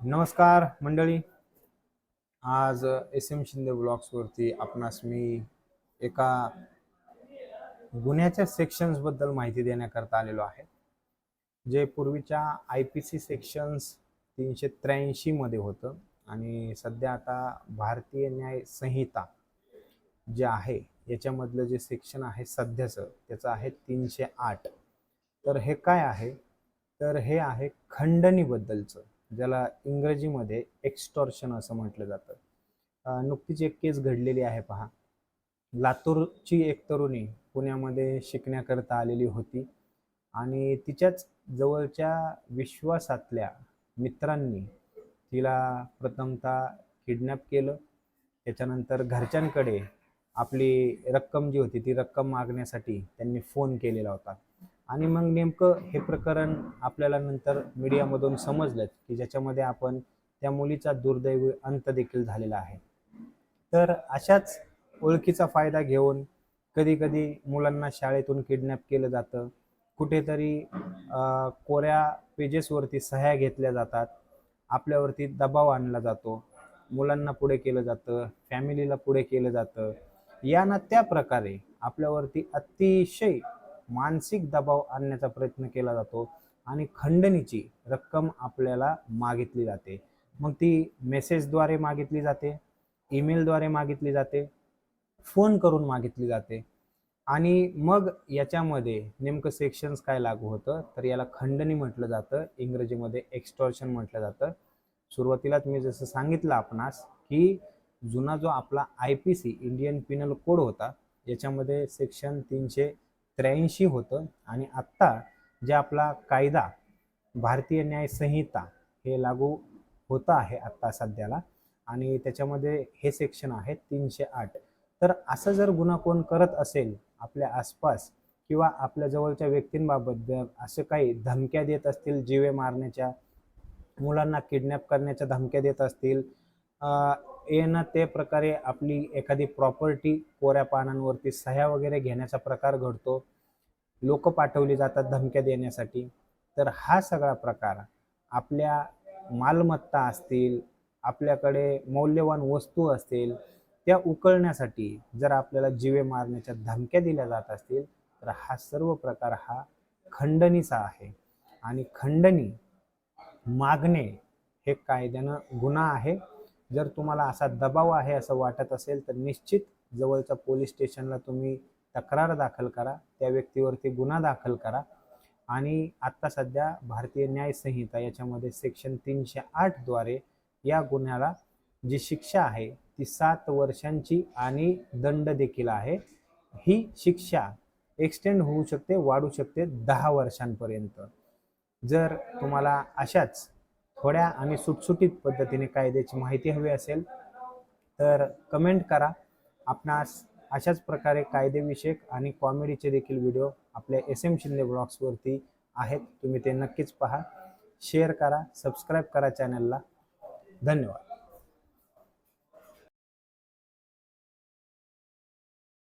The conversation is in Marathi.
नमस्कार मंडळी. आज एस एम शिंदे ब्लॉग्सवरती आपणास मी एका गुन्ह्याच्या सेक्शन्सबद्दल माहिती देण्याकरता आलेलो आहे जे पूर्वीच्या आय पी सी सेक्शन्स तीनशे त्र्याऐंशीमध्ये होतं आणि सध्या आता भारतीय न्याय संहिता जे आहे याच्यामधलं जे सेक्शन आहे सध्याचं त्याचं आहे तीनशे आठ. तर हे काय आहे? तर हे आहे खंडणीबद्दलचं. ज्याला इंग्रजीमध्ये एक्स्टॉर्शन असं म्हटलं जातं. नुकतीच एक केस घडलेली आहे पहा. लातूरची एक तरुणी पुण्यामध्ये शिकण्याकरता आलेली होती आणि तिच्याच जवळच्या विश्वासातल्या मित्रांनी तिला प्रथमतः किडनॅप केलं. त्याच्यानंतर घरच्यांकडे आपली रक्कम जी होती ती रक्कम मागण्यासाठी त्यांनी फोन केलेला होता. आणि मग नेमकं हे प्रकरण आपल्याला नंतर मीडियामधून समजलं की ज्याच्यामध्ये आपण त्या मुलीचा दुर्दैवी अंत देखील झालेला आहे. तर अशाच ओळखीचा फायदा घेऊन कधी कधी मुलांना शाळेतून किडनॅप केलं जातं. कुठेतरी कोऱ्या पेजेसवरती सह्या घेतल्या जातात. आपल्यावरती दबाव आणला जातो. मुलांना पुढे केलं जातं. फॅमिलीला पुढे केलं जातं. या ना त्या प्रकारे आपल्यावरती अतिशय मानसिक दबाव आणण्याचा प्रयत्न केला जातो आणि खंडणीची रक्कम आपल्याला मागितली जाते. मग ती मेसेजद्वारे मागितली जाते ईमेलद्वारे मागितली जाते फोन करून मागितली जाते. आणि मग याच्यामध्ये नेमकं सेक्शन्स काय लागू होतं? तर याला खंडणी म्हटलं जातं इंग्रजीमध्ये एक्स्टॉर्शन म्हटलं जातं. सुरुवातीलाच मी जसं सांगितलं आपणास की जुना जो आपला I P C Indian penal code होता याच्यामध्ये सेक्शन तीनशे त्र्याऐंशी होतं. आणि आत्ता जे आपला कायदा भारतीय न्याय संहिता हे लागू होतं आहे आत्ता सध्याला. आणि त्याच्यामध्ये हे सेक्शन आहे तीनशे आठ. तर असं जर गुन्हा कोण करत असेल आपल्या आसपास किंवा आपल्या जवळच्या व्यक्तींबाबत असं काही धमक्या देत असतील जीवे मारण्याच्या मुलांना किडनॅप करण्याच्या धमक्या देत असतील येणं ते प्रकारे आपली एखादी प्रॉपर्टी कोऱ्या पानांवरती सह्या वगैरे घेण्याचा प्रकार घडतो. लोक पाठवली जातात धमक्या देण्यासाठी. तर हा सगळा प्रकार आपल्या मालमत्ता असतील आपल्याकडे मौल्यवान वस्तू असतील त्या उकळण्यासाठी जर आपल्याला जीवे मारण्याच्या धमक्या दिल्या जात असतील तर हा सर्व प्रकार हा खंडणीचा आहे. आणि खंडणी मागणे हे कायद्यानं गुन्हा आहे. जर तुम्हाला असा दबाव आहे असं वाटत असेल तर निश्चित जवळच्या पोलीस स्टेशनला तुम्ही तक्रार दाखल करा त्या व्यक्तीवरती गुन्हा दाखल करा. आणि आत्ता सध्या भारतीय न्याय संहिता याच्यामध्ये सेक्शन तीनशे आठद्वारे या गुन्ह्याला जी शिक्षा आहे ती सात वर्षांची आणि दंड देखील आहे. ही शिक्षा एक्सटेंड होऊ शकते वाढू शकते दहा वर्षांपर्यंत. जर तुम्हाला अशाच थोड्या आणि सुटसुटीत पद्धतीने कायद्याची माहिती हवी असेल तर कमेंट करा. आपणास अशाच प्रकारे कायदेविषयक आणि कॉमेडीचे देखील व्हिडिओ आपल्या एस एम शिंदे ब्लॉग्सवरती आहेत. तुम्ही ते नक्कीच पहा. शेअर करा सबस्क्राईब करा चॅनलला धन्यवाद.